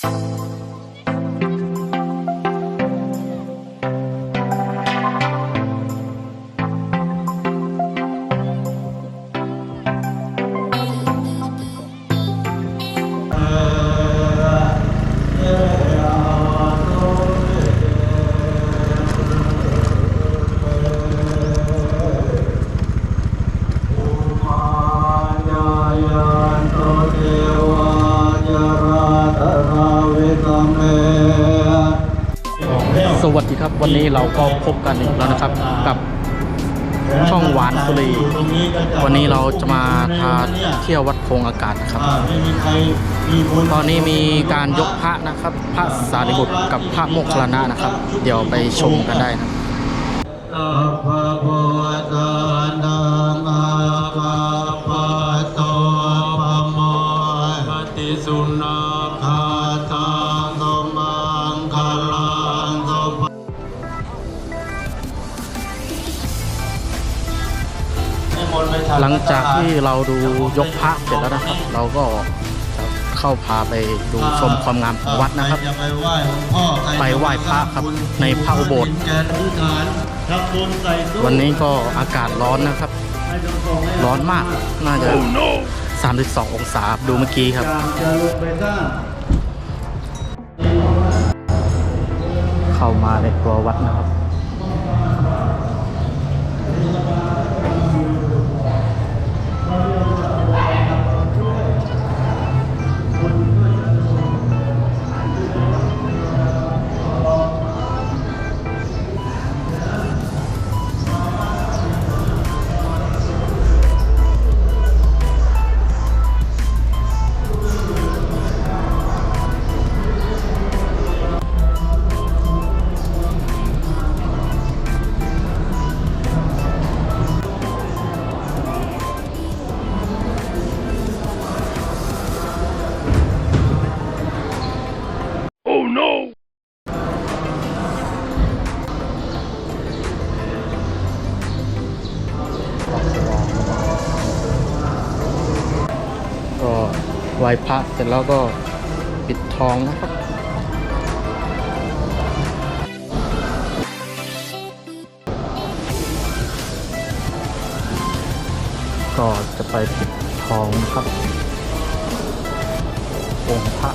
ส ครับ วันนี้เราก็พบกันอีกแล้วนะครับกับช่องหวานสุรี วันนี้เราจะมาทาเที่ยววัดโพงอากาศนะครับ ตอนนี้มีการยกพระนะครับ พระสารีบุตรกับพระโมคคัลลานะนะครับ เดี๋ยวไปชมกันได้นะ หลังจากที่เราดูยกพระเสร็จแล้วนะครับ เราก็จะเข้าพาไปดูชมความงามของวัดนะครับ ไปไหว้พระครับในพระอุโบสถวันนี้ก็อากาศร้อนนะครับ ร้อนมากน่าจะ 32 องศาดูเมื่อกี้ครับเข้ามาในตัววัดนะครับ ว้พระเสร็จแล้วก็ปิดทองนะครับก็จะไปปิดทองนะครับ องค์พระ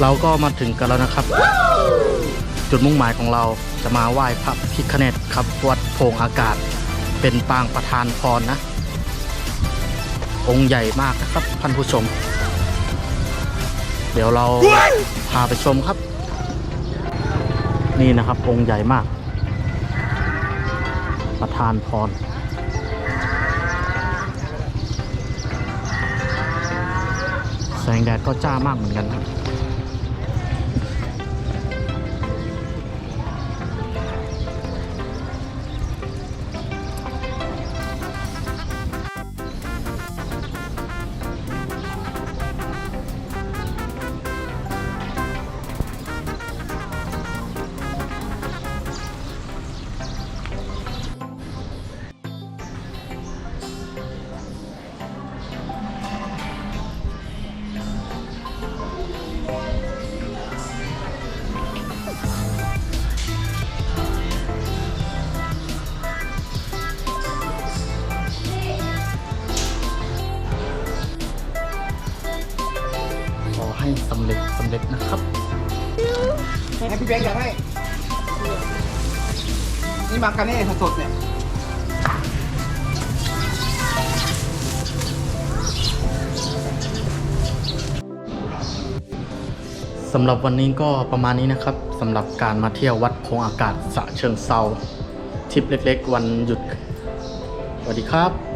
เราก็มาถึงกันแล้วนะครับ จุดมุ่งหมายของเราจะมาไหว้พระพิฆเนศครับวัดโพงอากาศ เป็นปางประธานพรนะ องค์ใหญ่มากนะครับท่านผู้ชม เดี๋ยวเราพาไปชมครับ นี่นะครับองค์ใหญ่มาก ประธานพรแสงแดดก็จ้ามากเหมือนกันครับ ให้สำเร็จสำเร็จนะครับให้พี่แบงค์อยากให้ นี่มากันแน่สดๆเนี่ยสำหรับวันนี้ก็ประมาณนี้นะครับสำหรับการมาเที่ยววัดโพงอากาศสะเชิงเซาทริปเล็ก ๆ วันหยุด สวัสดีครับ